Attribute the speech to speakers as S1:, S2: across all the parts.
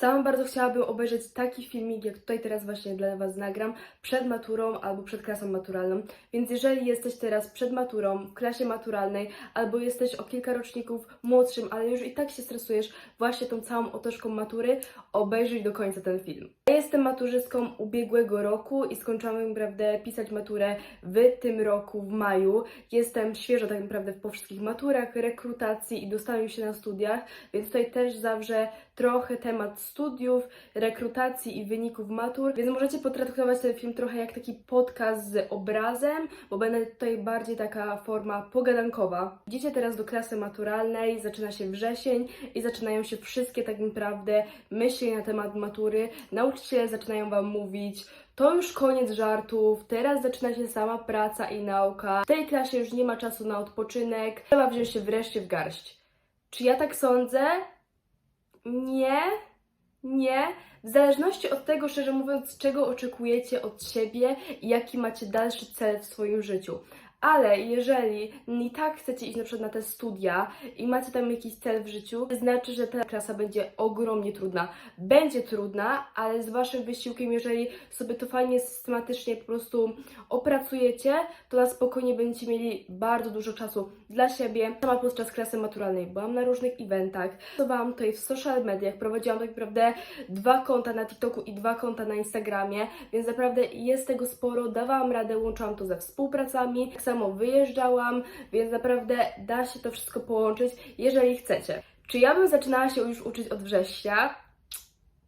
S1: Sama bardzo chciałabym obejrzeć taki filmik, jak tutaj teraz właśnie dla Was nagram, przed maturą albo przed klasą maturalną. Więc jeżeli jesteś teraz przed maturą, w klasie maturalnej, albo jesteś o kilka roczników młodszym, ale już i tak się stresujesz właśnie tą całą otoczką matury, obejrzyj do końca ten film. Ja jestem maturzystką ubiegłego roku i skończyłam naprawdę pisać maturę w tym roku, w maju. Jestem świeżo tak naprawdę po wszystkich maturach, rekrutacji i dostaniu się na studiach, więc tutaj też zawrze trochę temat studiów, rekrutacji i wyników matur, więc możecie potraktować ten film trochę jak taki podcast z obrazem, bo będę tutaj bardziej taka forma pogadankowa. Idziecie teraz do klasy maturalnej, zaczyna się wrzesień i zaczynają się wszystkie tak naprawdę myśli na temat matury. Nauczyciele zaczynają Wam mówić, to już koniec żartów, teraz zaczyna się sama praca i nauka. W tej klasie już nie ma czasu na odpoczynek, trzeba wziąć się wreszcie w garść. Czy ja tak sądzę? Nie, nie. W zależności od tego, szczerze mówiąc, czego oczekujecie od siebie i jaki macie dalszy cel w swoim życiu. Ale jeżeli i tak chcecie iść na przykład na te studia i macie tam jakiś cel w życiu, to znaczy, że ta klasa będzie ogromnie trudna. Będzie trudna, ale z waszym wysiłkiem, jeżeli sobie to fajnie, systematycznie po prostu opracujecie, to na spokojnie będziecie mieli bardzo dużo czasu dla siebie. Sama podczas klasy maturalnej. Byłam na różnych eventach, pracowałam tutaj w social mediach, prowadziłam tak naprawdę dwa konta na TikToku i dwa konta na Instagramie, więc naprawdę jest tego sporo, dawałam radę, łączyłam to ze współpracami, samo wyjeżdżałam, więc naprawdę da się to wszystko połączyć, jeżeli chcecie. Czy ja bym zaczynała się już uczyć od września?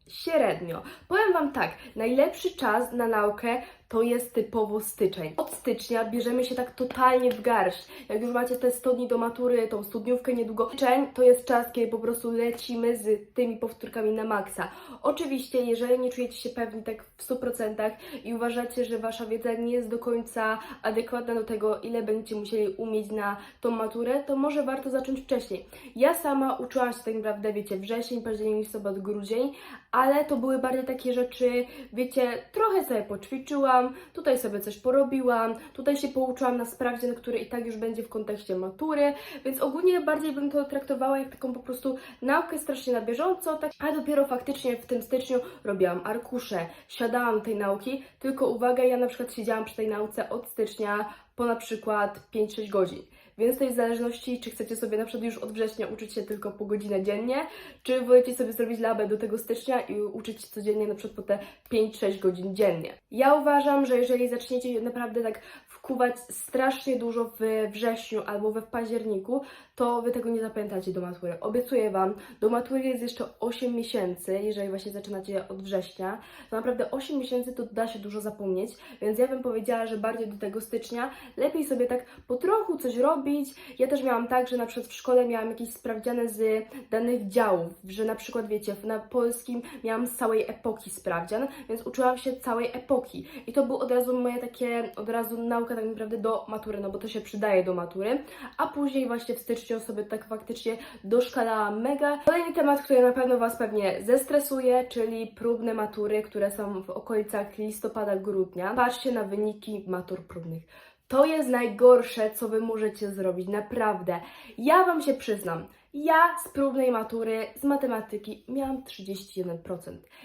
S1: Średnio. Powiem Wam tak, najlepszy czas na naukę to jest typowo styczeń. Od stycznia bierzemy się tak totalnie w garść. Jak już macie te 100 dni do matury, tą studniówkę niedługo. Styczeń to jest czas, kiedy po prostu lecimy z tymi powtórkami na maksa. Oczywiście, jeżeli nie czujecie się pewni tak w 100% i uważacie, że Wasza wiedza nie jest do końca adekwatna do tego, ile będziecie musieli umieć na tą maturę, to może warto zacząć wcześniej. Ja sama uczyłam się tak naprawdę, wiecie, wrzesień, październik, listopad, grudzień, ale to były bardziej takie rzeczy, wiecie, trochę sobie poćwiczyłam, tutaj sobie coś porobiłam, tutaj się pouczyłam na sprawdzian, który i tak już będzie w kontekście matury, więc ogólnie bardziej bym to traktowała jak taką po prostu naukę strasznie na bieżąco, tak, a dopiero faktycznie w tym styczniu robiłam arkusze, siadałam tej nauki, tylko uwaga, ja na przykład siedziałam przy tej nauce od stycznia po na przykład 5-6 godzin. Więc w zależności, czy chcecie sobie na przykład już od września uczyć się tylko po godzinę dziennie, czy wolecie sobie zrobić labę do tego stycznia i uczyć się codziennie na przykład po te 5-6 godzin dziennie. Ja uważam, że jeżeli zaczniecie naprawdę tak wkuwać strasznie dużo w wrześniu albo we październiku, to wy tego nie zapamiętacie do matury. Obiecuję Wam, do matury jest jeszcze 8 miesięcy, jeżeli właśnie zaczynacie od września, to naprawdę 8 miesięcy to da się dużo zapomnieć, więc ja bym powiedziała, że bardziej do tego stycznia lepiej sobie tak po trochu coś robić. Ja też miałam tak, że na przykład w szkole miałam jakieś sprawdziane z danych działów, że na przykład wiecie, na polskim miałam z całej epoki sprawdzian, więc uczyłam się całej epoki. I to był od razu moje takie, od razu nauka tak naprawdę do matury, no bo to się przydaje do matury, a później właśnie w styczniu sobie tak faktycznie doszkalałam mega. Kolejny temat, który na pewno Was pewnie zestresuje, czyli próbne matury, które są w okolicach listopada, grudnia. Patrzcie na wyniki matur próbnych. To jest najgorsze, co Wy możecie zrobić, naprawdę. Ja Wam się przyznam, ja z próbnej matury z matematyki miałam 31%.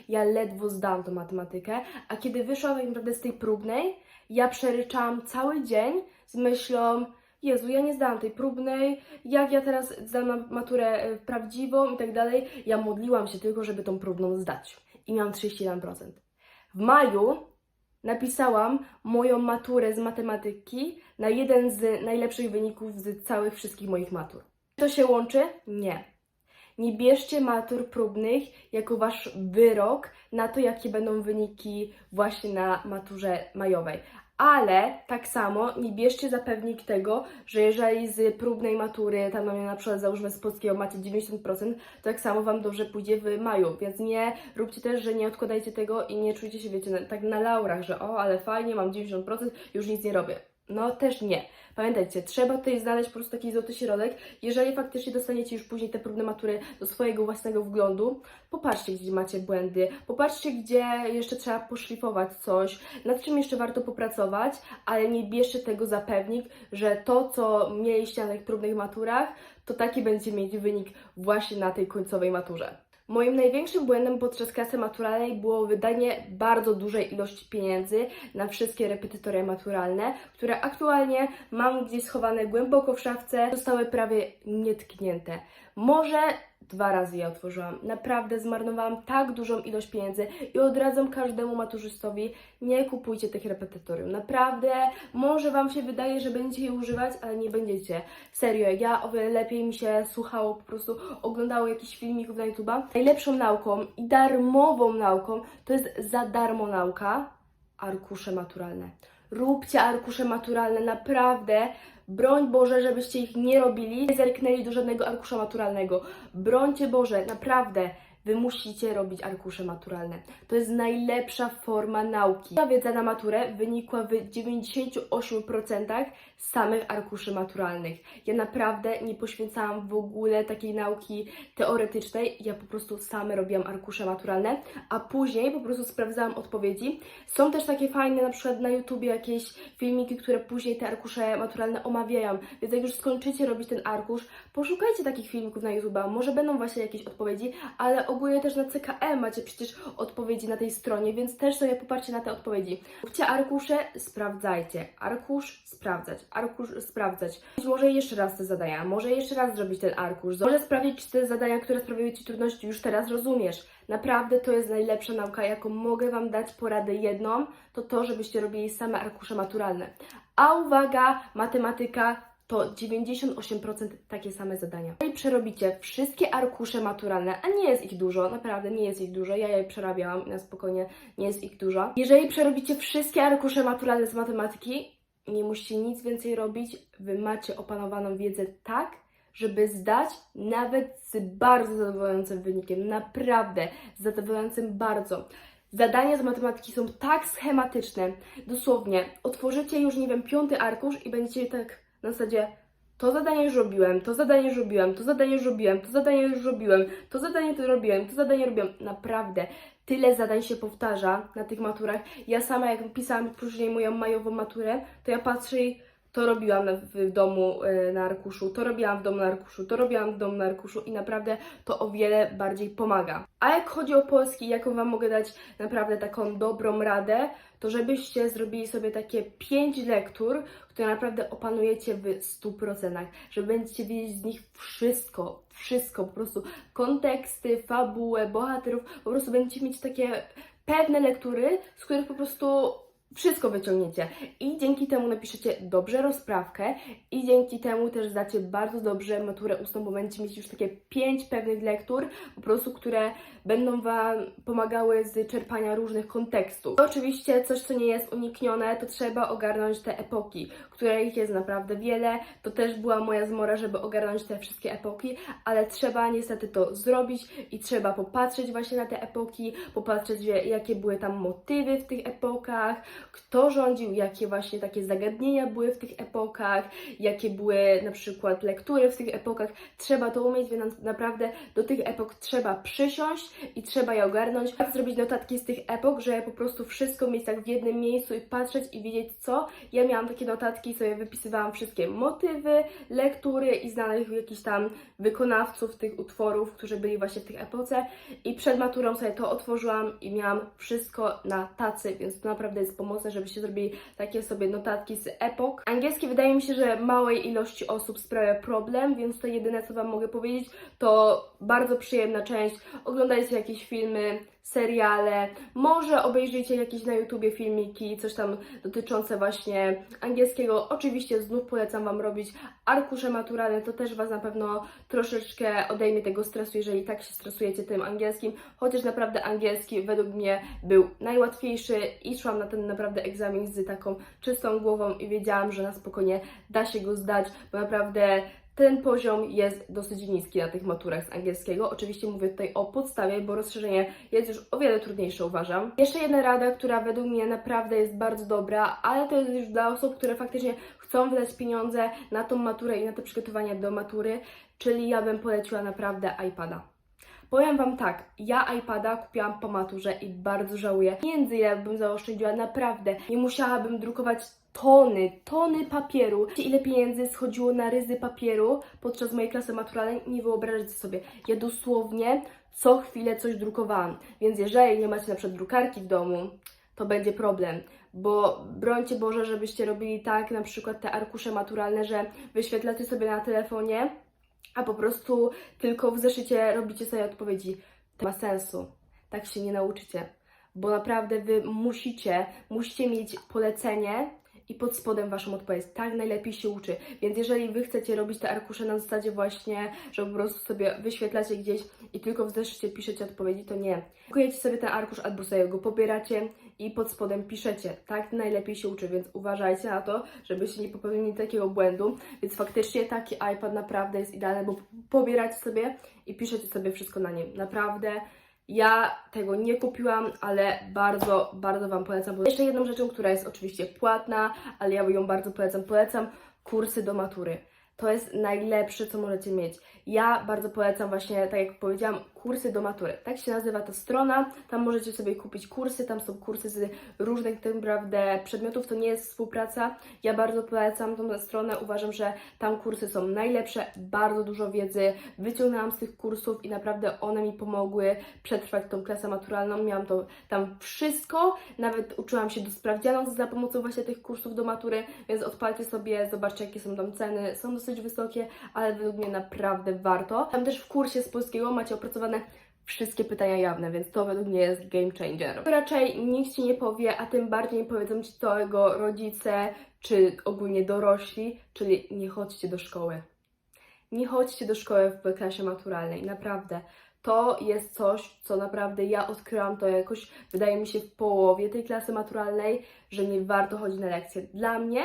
S1: Ja ledwo zdałam tą matematykę, a kiedy wyszłam tak naprawdę z tej próbnej, ja przeryczałam cały dzień z myślą, Jezu, ja nie zdałam tej próbnej, jak ja teraz zdam maturę e, prawdziwą i tak dalej. Ja modliłam się tylko, żeby tą próbną zdać. I miałam 31%. W maju napisałam moją maturę z matematyki na jeden z najlepszych wyników z całych wszystkich moich matur. Czy to się łączy? Nie. Nie bierzcie matur próbnych jako wasz wyrok na to, jakie będą wyniki właśnie na maturze majowej. Ale tak samo nie bierzcie za pewnik tego, że jeżeli z próbnej matury, tam na przykład załóżmy z polskiego macie 90%, to tak samo Wam dobrze pójdzie w maju. Więc nie róbcie też, że nie odkładajcie tego i nie czujcie się, wiecie, na, tak na laurach, że o, ale fajnie, mam 90%, już nic nie robię. No też nie. Pamiętajcie, trzeba tutaj znaleźć po prostu taki złoty środek. Jeżeli faktycznie dostaniecie już później te próbne matury do swojego własnego wglądu, popatrzcie, gdzie macie błędy, popatrzcie, gdzie jeszcze trzeba poszlifować coś, nad czym jeszcze warto popracować, ale nie bierzcie tego za pewnik, że to, co mieliście na tych próbnych maturach, to taki będzie mieć wynik właśnie na tej końcowej maturze. Moim największym błędem podczas klasy maturalnej było wydanie bardzo dużej ilości pieniędzy na wszystkie repetytoria maturalne, które aktualnie mam gdzieś schowane głęboko w szafce, zostały prawie nietknięte. Może dwa razy je otworzyłam. Naprawdę zmarnowałam tak dużą ilość pieniędzy i odradzam każdemu maturzystowi, nie kupujcie tych repetytorium. Naprawdę, może Wam się wydaje, że będziecie je używać, ale nie będziecie. Serio, ja o wiele lepiej mi się słuchało, po prostu oglądało jakichś filmików na YouTube'a. Najlepszą nauką i darmową nauką to jest za darmo nauka arkusze maturalne. Róbcie arkusze maturalne, naprawdę. Broń Boże, żebyście ich nie robili, nie zerknęli do żadnego arkusza maturalnego. Brońcie Boże, naprawdę. Wy musicie robić arkusze maturalne. To jest najlepsza forma nauki. Ta wiedza na maturę wynikła w 98% z samych arkuszy maturalnych. Ja naprawdę nie poświęcałam w ogóle takiej nauki teoretycznej. Ja po prostu same robiłam arkusze maturalne, a później po prostu sprawdzałam odpowiedzi. Są też takie fajne, na przykład na YouTubie jakieś filmiki, które później te arkusze maturalne omawiają. Więc jak już skończycie robić ten arkusz, poszukajcie takich filmików na YouTube'a. Może będą właśnie jakieś odpowiedzi, ale ogólnie też na CKM macie przecież odpowiedzi na tej stronie, więc też sobie popatrzcie na te odpowiedzi. Róbcie arkusze, sprawdzajcie. Arkusz, sprawdzać. Arkusz, sprawdzać. Może jeszcze raz te zadania, może jeszcze raz zrobić ten arkusz. Może sprawdzić, czy te zadania, które sprawiły Ci trudności, już teraz rozumiesz. Naprawdę to jest najlepsza nauka, jaką mogę Wam dać poradę jedną, to to, żebyście robili same arkusze maturalne. A uwaga, matematyka to 98% takie same zadania. Jeżeli przerobicie wszystkie arkusze maturalne, a nie jest ich dużo, naprawdę nie jest ich dużo, ja je przerabiałam i na spokojnie nie jest ich dużo. Jeżeli przerobicie wszystkie arkusze maturalne z matematyki, nie musicie nic więcej robić, wy macie opanowaną wiedzę tak, żeby zdać nawet z bardzo zadowalającym wynikiem, naprawdę zadowalającym bardzo. Zadania z matematyki są tak schematyczne, dosłownie, otworzycie już, nie wiem, piąty arkusz i będziecie tak na zasadzie to zadanie już robiłem, to zadanie już robiłem, to zadanie już robiłem, to zadanie już robiłem, to zadanie to robiłem, to zadanie robiłem. Naprawdę, tyle zadań się powtarza na tych maturach. Ja sama, jak pisałam później moją majową maturę, to ja patrzę i to robiłam w domu e, na arkuszu, to robiłam w domu na arkuszu, to robiłam w domu na arkuszu i naprawdę to o wiele bardziej pomaga. A jak chodzi o polski, jaką Wam mogę dać naprawdę taką dobrą radę, to żebyście zrobili sobie takie pięć lektur, które naprawdę opanujecie w 100%, że będziecie wiedzieć z nich wszystko, wszystko, po prostu konteksty, fabułę, bohaterów, po prostu będziecie mieć takie pewne lektury, z których po prostu wszystko wyciągniecie i dzięki temu napiszecie dobrze rozprawkę i dzięki temu też zdacie bardzo dobrze maturę ustną, bo będziecie mieć już takie pięć pewnych lektur, po prostu, które będą Wam pomagały z czerpania różnych kontekstów. Oczywiście coś, co nie jest uniknione, to trzeba ogarnąć te epoki, których jest naprawdę wiele. To też była moja zmora, żeby ogarnąć te wszystkie epoki, ale trzeba niestety to zrobić i trzeba popatrzeć właśnie na te epoki, popatrzeć jakie były tam motywy w tych epokach, kto rządził, jakie właśnie takie zagadnienia były w tych epokach, jakie były na przykład lektury w tych epokach. Trzeba to umieć, więc naprawdę do tych epok trzeba przysiąść i trzeba je ogarnąć. Tak zrobić notatki z tych epok, że po prostu wszystko mieć tak w jednym miejscu i patrzeć i wiedzieć co. Ja miałam takie notatki, sobie wypisywałam wszystkie motywy, lektury i znanych jakichś tam wykonawców tych utworów, którzy byli właśnie w tych epoce i przed maturą sobie to otworzyłam i miałam wszystko na tacy, więc to naprawdę jest pomocne, żebyście zrobili takie sobie notatki z epok. Angielski wydaje mi się, że małej ilości osób sprawia problem, więc to jedyne co Wam mogę powiedzieć to bardzo przyjemna część. Oglądajcie jakieś filmy, seriale, może obejrzyjcie jakieś na YouTubie filmiki, coś tam dotyczące właśnie angielskiego. Oczywiście znów polecam Wam robić arkusze maturalne, to też Was na pewno troszeczkę odejmie tego stresu, jeżeli tak się stresujecie tym angielskim, chociaż naprawdę angielski według mnie był najłatwiejszy i szłam na ten naprawdę egzamin z taką czystą głową i wiedziałam, że na spokojnie da się go zdać, bo naprawdę ten poziom jest dosyć niski na tych maturach z angielskiego. Oczywiście mówię tutaj o podstawie, bo rozszerzenie jest już o wiele trudniejsze, uważam. Jeszcze jedna rada, która według mnie naprawdę jest bardzo dobra, ale to jest już dla osób, które faktycznie chcą wydać pieniądze na tą maturę i na to przygotowanie do matury, czyli ja bym poleciła naprawdę iPada. Powiem Wam tak, ja iPada kupiłam po maturze i bardzo żałuję. Pieniędzy ile bym zaoszczędziła, naprawdę. Nie musiałabym drukować tony, tony papieru. Wiecie, Ile pieniędzy schodziło na ryzy papieru podczas mojej klasy maturalnej? Nie wyobrażacie sobie. Ja dosłownie co chwilę coś drukowałam. Więc jeżeli nie macie na przykład drukarki w domu, to będzie problem. Bo brońcie Boże, żebyście robili tak, na przykład te arkusze maturalne, że wyświetlacie sobie na telefonie, a po prostu tylko w zeszycie robicie sobie odpowiedzi. To ma sensu. Tak się nie nauczycie. Bo naprawdę wy musicie, musicie mieć polecenie i pod spodem waszą odpowiedź. Tak najlepiej się uczy. Więc jeżeli wy chcecie robić te arkusze na zasadzie właśnie, że po prostu sobie wyświetlacie gdzieś i tylko w zeszycie piszecie odpowiedzi, to nie. Drukujecie sobie ten arkusz albo sobie go pobieracie i pod spodem piszecie. Tak najlepiej się uczy, więc uważajcie na to, żebyście nie popełnili takiego błędu. Więc faktycznie taki iPad naprawdę jest idealny, bo pobieracie sobie i piszecie sobie wszystko na nim. Naprawdę. Ja tego nie kupiłam, ale bardzo, bardzo Wam polecam. Bo jeszcze jedną rzeczą, która jest oczywiście płatna, ale ja ją bardzo polecam, polecam kursy do matury. To jest najlepsze, co możecie mieć. Ja bardzo polecam właśnie, tak jak powiedziałam, kursy do matury. Tak się nazywa ta strona. Tam możecie sobie kupić kursy. Tam są kursy z różnych tak naprawdę przedmiotów. To nie jest współpraca. Ja bardzo polecam tą stronę. Uważam, że tam kursy są najlepsze. Bardzo dużo wiedzy wyciągnęłam z tych kursów i naprawdę one mi pomogły przetrwać tą klasę maturalną. Miałam to tam wszystko. Nawet uczyłam się do sprawdzianów za pomocą właśnie tych kursów do matury. Więc odpalcie sobie, zobaczcie jakie są tam ceny. Są dosyć wysokie, ale według mnie naprawdę warto. Tam też w kursie z polskiego macie opracowane wszystkie pytania jawne, więc to według mnie jest game changer. Raczej nikt Ci nie powie, a tym bardziej nie powiedzą Ci tego rodzice, czy ogólnie dorośli, czyli nie chodźcie do szkoły. Nie chodźcie do szkoły w klasie maturalnej, naprawdę. To jest coś, co naprawdę ja odkryłam to jakoś, wydaje mi się, w połowie tej klasy maturalnej, że nie warto chodzić na lekcje. Dla mnie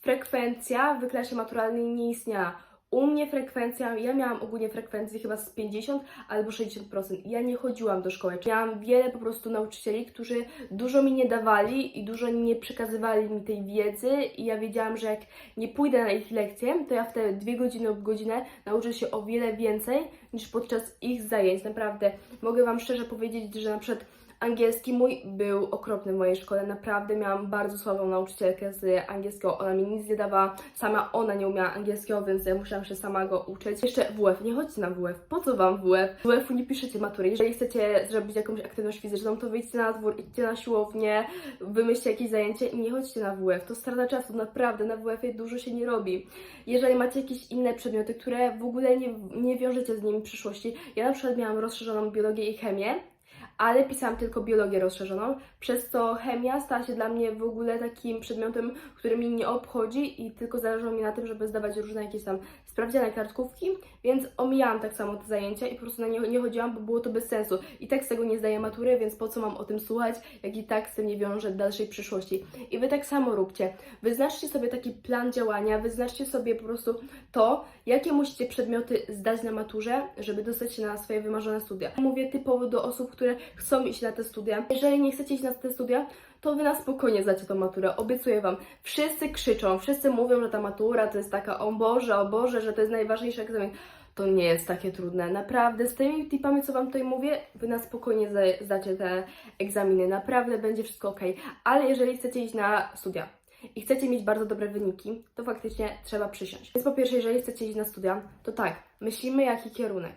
S1: frekwencja w klasie maturalnej nie istniała. U mnie frekwencja, ja miałam ogólnie frekwencję chyba z 50 albo 60%. Ja nie chodziłam do szkoły. Miałam wiele po prostu nauczycieli, którzy dużo mi nie dawali i dużo nie przekazywali mi tej wiedzy i ja wiedziałam, że jak nie pójdę na ich lekcje, to ja wtedy dwie godziny lub godzinę nauczę się o wiele więcej niż podczas ich zajęć. Naprawdę mogę Wam szczerze powiedzieć, że na przykład Angielski mój był okropny w mojej szkole. Naprawdę miałam bardzo słabą nauczycielkę z angielskiego. Ona mi nic nie dawała. Sama ona nie umiała angielskiego, więc ja musiałam się sama go uczyć. Jeszcze WF. Nie chodźcie na WF. Po co Wam WF? W WF-u nie piszecie matury. Jeżeli chcecie zrobić jakąś aktywność fizyczną, to wyjdźcie na dwór, idźcie na siłownię, wymyślcie jakieś zajęcie i nie chodźcie na WF. To strata czasu. Naprawdę na WF-ie dużo się nie robi. Jeżeli macie jakieś inne przedmioty, które w ogóle nie, nie wiążecie z nimi w przyszłości. Ja na przykład miałam rozszerzoną biologię i chemię ale pisałam tylko biologię rozszerzoną, przez co chemia stała się dla mnie w ogóle takim przedmiotem, który mi nie obchodzi i tylko zależało mi na tym, żeby zdawać różne jakieś tam sprawdziane kartkówki, więc omijałam tak samo te zajęcia i po prostu na nie, nie chodziłam, bo było to bez sensu. I tak z tego nie zdaję matury, więc po co mam o tym słuchać, jak i tak z tym nie wiążę dalszej przyszłości. I Wy tak samo róbcie. Wyznaczcie sobie taki plan działania, wyznaczcie sobie po prostu to, jakie musicie przedmioty zdać na maturze, żeby dostać się na swoje wymarzone studia. Mówię typowo do osób, które chcą iść na te studia. Jeżeli nie chcecie iść na te studia, to wy na spokojnie zdacie tą maturę, obiecuję wam. Wszyscy krzyczą, wszyscy mówią, że ta matura to jest taka, o Boże, o Boże, że to jest najważniejszy egzamin. To nie jest takie trudne, naprawdę. Z tymi tipami, co wam tutaj mówię, wy na spokojnie zda- zdacie te egzaminy, naprawdę będzie wszystko ok. Ale jeżeli chcecie iść na studia, i chcecie mieć bardzo dobre wyniki, to faktycznie trzeba przysiąść. Więc po pierwsze, jeżeli chcecie iść na studia, to tak, myślimy jaki kierunek.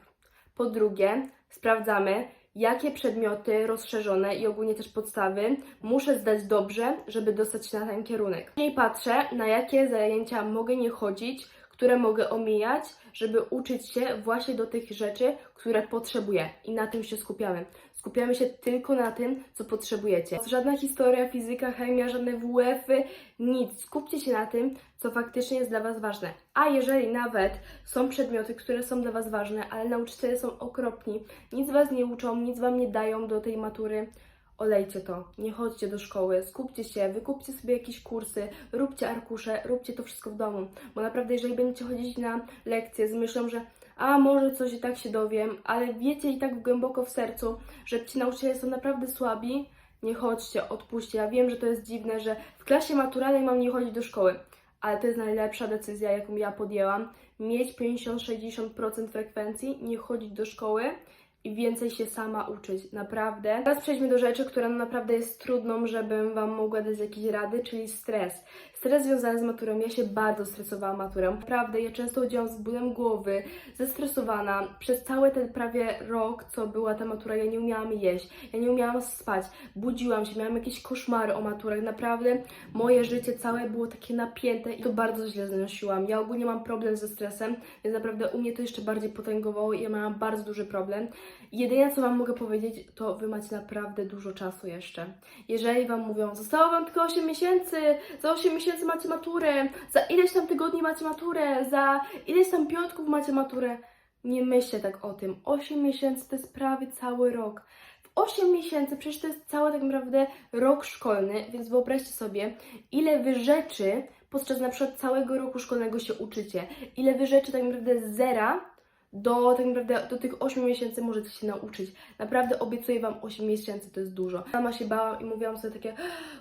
S1: Po drugie, sprawdzamy, jakie przedmioty rozszerzone i ogólnie też podstawy muszę zdać dobrze, żeby dostać się na ten kierunek. Później patrzę, na jakie zajęcia mogę nie chodzić, które mogę omijać, żeby uczyć się właśnie do tych rzeczy, które potrzebuję. I na tym się skupiamy. Skupiamy się tylko na tym, co potrzebujecie. Żadna historia, fizyka, chemia, żadne WF-y, nic. Skupcie się na tym, co faktycznie jest dla Was ważne. A jeżeli nawet są przedmioty, które są dla Was ważne, ale nauczyciele są okropni, nic Was nie uczą, nic Wam nie dają do tej matury, olejcie to, nie chodźcie do szkoły, skupcie się, wykupcie sobie jakieś kursy, róbcie arkusze, róbcie to wszystko w domu. Bo naprawdę, jeżeli będziecie chodzić na lekcje z myślą, że a może coś i tak się dowiem, ale wiecie i tak głęboko w sercu, że ci nauczyciele są naprawdę słabi, nie chodźcie, odpuśćcie. Ja wiem, że to jest dziwne, że w klasie maturalnej mam nie chodzić do szkoły, ale to jest najlepsza decyzja, jaką ja podjęłam. Mieć 50-60% frekwencji, nie chodzić do szkoły i więcej się sama uczyć, naprawdę. Teraz przejdźmy do rzeczy, która naprawdę jest trudną, żebym Wam mogła dać jakieś rady, czyli stres. Stres związany z maturą, ja się bardzo stresowałam maturą. Naprawdę, ja często chodziłam z bólem głowy, zestresowana. Przez cały ten prawie rok, co była ta matura, ja nie umiałam jeść, ja nie umiałam spać, budziłam się, miałam jakieś koszmary o maturach. Naprawdę, moje życie całe było takie napięte i to bardzo źle znosiłam. Ja ogólnie mam problem ze stresem, więc naprawdę u mnie to jeszcze bardziej potęgowało i ja miałam bardzo duży problem. Jedyne, co Wam mogę powiedzieć, to Wy macie naprawdę dużo czasu jeszcze. Jeżeli Wam mówią, zostało Wam tylko 8 miesięcy, za 8 miesięcy macie maturę, za ileś tam tygodni macie maturę, za ileś tam piątków macie maturę, nie myślcie tak o tym. 8 miesięcy to jest prawie cały rok. W 8 miesięcy, przecież to jest cały tak naprawdę rok szkolny, więc wyobraźcie sobie, ile Wy rzeczy podczas na przykład całego roku szkolnego się uczycie. Ile Wy rzeczy tak naprawdę z zera do tak naprawdę do tych 8 miesięcy możecie się nauczyć. Naprawdę obiecuję Wam 8 miesięcy, to jest dużo. Sama się bałam i mówiłam sobie takie,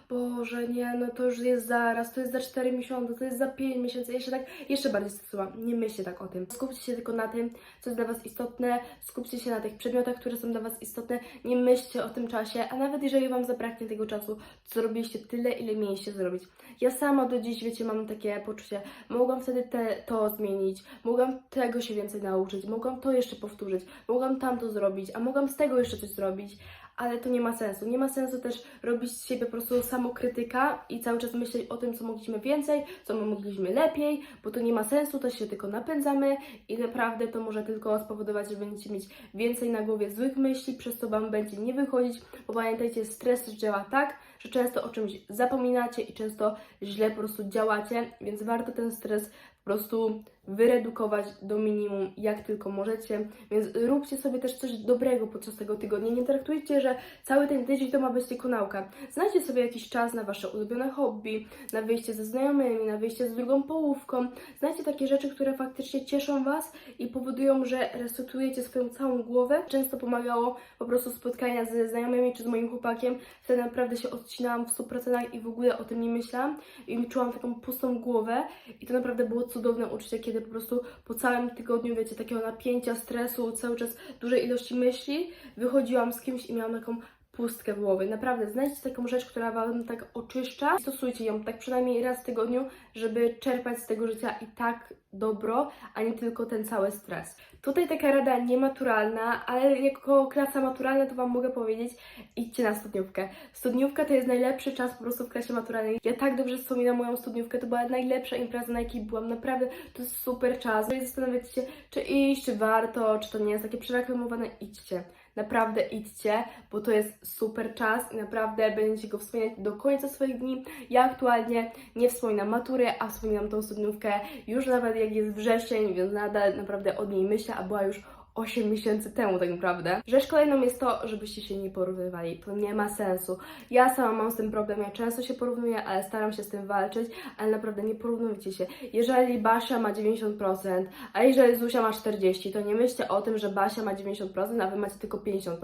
S1: Boże, nie, no to już jest zaraz, to jest za 4 miesiące, to jest za 5 miesięcy. Się tak jeszcze bardziej stresowałam. Nie myślcie tak o tym. Skupcie się tylko na tym, co jest dla Was istotne. Skupcie się na tych przedmiotach, które są dla Was istotne. Nie myślcie o tym czasie, a nawet jeżeli Wam zabraknie tego czasu, to zrobiliście tyle, ile mieliście zrobić. Ja sama do dziś, wiecie, mam takie poczucie, mogłam wtedy te, to zmienić, mogłam tego się więcej nauczyć, mogłam to jeszcze powtórzyć, mogłam tamto zrobić, a mogłam z tego jeszcze coś zrobić, ale to nie ma sensu. Nie ma sensu też robić z siebie po prostu samokrytyka i cały czas myśleć o tym, co mogliśmy więcej, co my mogliśmy lepiej, bo to nie ma sensu, to się tylko napędzamy i naprawdę to może tylko spowodować, że będziecie mieć więcej na głowie złych myśli, przez co Wam będzie nie wychodzić, bo pamiętajcie, stres działa tak, że często o czymś zapominacie i często źle po prostu działacie, więc warto ten stres po prostu wyredukować do minimum, jak tylko możecie. Więc róbcie sobie też coś dobrego podczas tego tygodnia. Nie traktujcie, że cały ten tydzień to ma być tylko nauka. Znajdźcie sobie jakiś czas na wasze ulubione hobby, na wyjście ze znajomymi, na wyjście z drugą połówką. Znajdźcie takie rzeczy, które faktycznie cieszą was i powodują, że resetujecie swoją całą głowę. Często pomagało po prostu spotkania ze znajomymi czy z moim chłopakiem. Wtedy naprawdę się odcinałam w 100% i w ogóle o tym nie myślałam i czułam taką pustą głowę i to naprawdę było cudowne uczucie, kiedy po prostu po całym tygodniu, wiecie, takiego napięcia, stresu, cały czas dużej ilości myśli, wychodziłam z kimś i miałam taką pustkę w głowie. Naprawdę, znajdźcie taką rzecz, która Wam tak oczyszcza stosujcie ją tak przynajmniej raz w tygodniu, żeby czerpać z tego życia i tak dobro, a nie tylko ten cały stres. Tutaj taka rada niematuralna, ale jako klasa maturalna to Wam mogę powiedzieć, idźcie na studniówkę. Studniówka to jest najlepszy czas po prostu w klasie maturalnej. Ja tak dobrze wspominam moją studniówkę, to była najlepsza impreza, na jakiej byłam. Naprawdę, to jest super czas. Jeżeli zastanawiacie się, czy iść, czy warto, czy to nie jest takie przereklamowane, idźcie. Naprawdę idźcie, bo to jest super czas i naprawdę będziecie go wspominać do końca swoich dni. Ja aktualnie nie wspominam matury, a wspominam tą studniówkę już nawet jak jest wrzesień, więc nadal naprawdę od niej myślę, a była już 8 miesięcy temu tak naprawdę. Rzecz kolejną jest to, żebyście się nie porównywali. To nie ma sensu. Ja sama mam z tym problem, ja często się porównuję, ale staram się z tym walczyć, ale naprawdę nie porównujcie się. Jeżeli Basia ma 90%, a jeżeli Zuzia ma 40%, to nie myślcie o tym, że Basia ma 90%, a wy macie tylko 50%.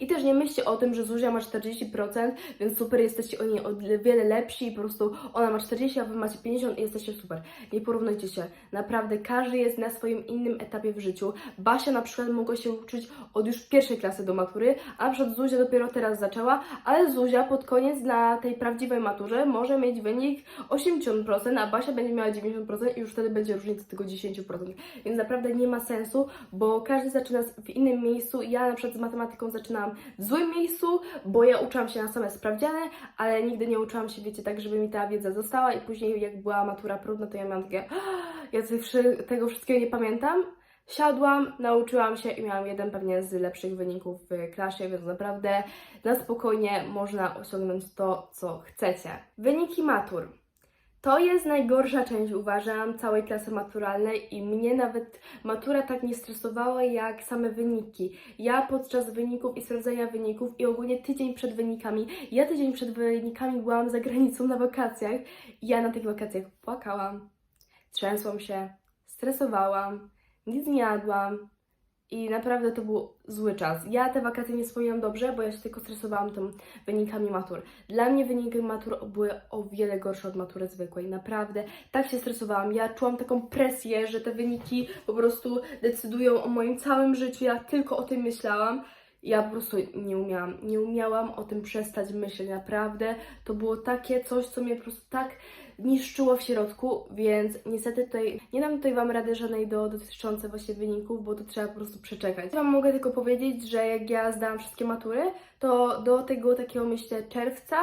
S1: I też nie myślcie o tym, że Zuzia ma 40%, więc super, jesteście o niej o wiele lepsi i po prostu ona ma 40, a wy macie 50 i jesteście super. Nie porównujcie się. Naprawdę każdy jest na swoim innym etapie w życiu. Basia na przykład mogła się uczyć od już pierwszej klasy do matury, a na przykład Zuzia dopiero teraz zaczęła, ale Zuzia pod koniec na tej prawdziwej maturze może mieć wynik 80%, a Basia będzie miała 90% i już wtedy będzie różnica tylko 10%. Więc naprawdę nie ma sensu, bo każdy zaczyna w innym miejscu. Ja na przykład z matematyką zaczynałam w złym miejscu, bo ja uczyłam się na same sprawdziane, ale nigdy nie uczyłam się, wiecie, tak, żeby mi ta wiedza została i później jak była matura próbna, to ja miałam takie, "Ah, ja tego wszystkiego nie pamiętam. Siadłam, nauczyłam się i miałam jeden pewnie z lepszych wyników w klasie, więc naprawdę na spokojnie można osiągnąć to, co chcecie. Wyniki matur. To jest najgorsza część, uważam, całej klasy maturalnej i mnie nawet matura tak nie stresowała jak same wyniki. Ja podczas wyników i sprawdzania wyników i ogólnie tydzień przed wynikami, ja tydzień przed wynikami byłam za granicą na wakacjach i ja na tych wakacjach płakałam, trzęsłam się, stresowałam, nic nie jadłam I naprawdę to był zły czas. Ja te wakacje nie wspominam dobrze, bo ja się tylko stresowałam tym wynikami matur. Dla mnie wyniki matur były o wiele gorsze od matury zwykłej. Naprawdę tak się stresowałam. Ja czułam taką presję, że te wyniki po prostu decydują o moim całym życiu. Ja tylko o tym myślałam. Ja po prostu nie umiałam, nie umiałam o tym przestać myśleć, naprawdę. To było takie coś, co mnie po prostu tak niszczyło w środku, więc niestety tutaj nie dam tutaj Wam rady żadnej do, dotyczącej właśnie wyników, bo to trzeba po prostu przeczekać. Wam mogę tylko powiedzieć, że jak ja zdałam wszystkie matury, to do tego takiego myślę czerwca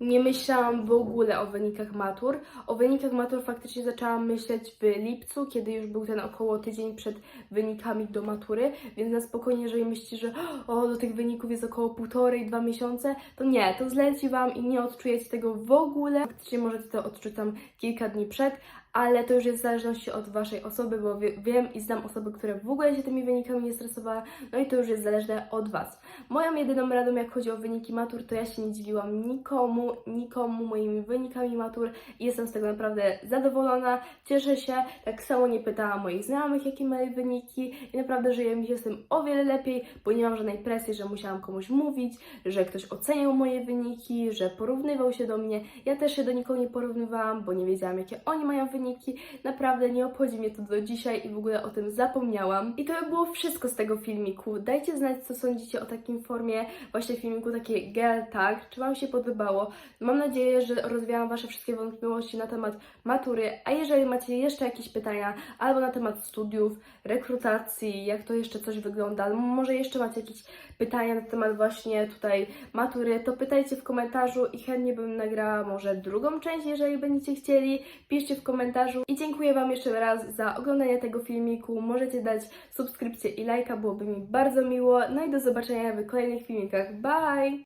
S1: nie myślałam w ogóle o wynikach matur. O wynikach matur faktycznie zaczęłam myśleć w lipcu, kiedy już był ten około tydzień przed wynikami do matury, więc na spokojnie, jeżeli myślicie, że o, do tych wyników jest około półtorej, dwa miesiące, to nie, to zleci Wam i nie odczujecie tego w ogóle. Faktycznie możecie to odczuć kilka dni przed, ale to już jest w zależności od Waszej osoby, bo wie, wiem i znam osoby, które w ogóle się tymi wynikami nie stresowały, no i to już jest zależne od Was. Moją jedyną radą, jak chodzi o wyniki matur, to ja się nie dziwiłam nikomu, nikomu moimi wynikami matur i jestem z tego naprawdę zadowolona, cieszę się, tak samo nie pytałam moich znajomych, jakie mają wyniki i naprawdę żyję mi się z tym o wiele lepiej, bo nie mam żadnej presji, że musiałam komuś mówić, że ktoś oceniał moje wyniki, że porównywał się do mnie. Ja też się do nikogo nie porównywałam, bo nie wiedziałam, jakie oni mają wyniki. Naprawdę nie obchodzi mnie to do dzisiaj i w ogóle o tym zapomniałam. I to by było wszystko z tego filmiku. Dajcie znać, co sądzicie o takim formie właśnie filmiku, takie girl tag. Czy Wam się podobało? Mam nadzieję, że rozwiałam Wasze wszystkie wątpliwości na temat matury, a jeżeli macie jeszcze jakieś pytania albo na temat studiów, rekrutacji, jak to jeszcze coś wygląda, może jeszcze macie jakieś pytania na temat właśnie tutaj matury, to pytajcie w komentarzu i chętnie bym nagrała może drugą część, jeżeli będziecie chcieli. Piszcie w komentarzu i dziękuję Wam jeszcze raz za oglądanie tego filmiku. Możecie dać subskrypcję i lajka, byłoby mi bardzo miło. No i do zobaczenia w kolejnych filmikach. Bye!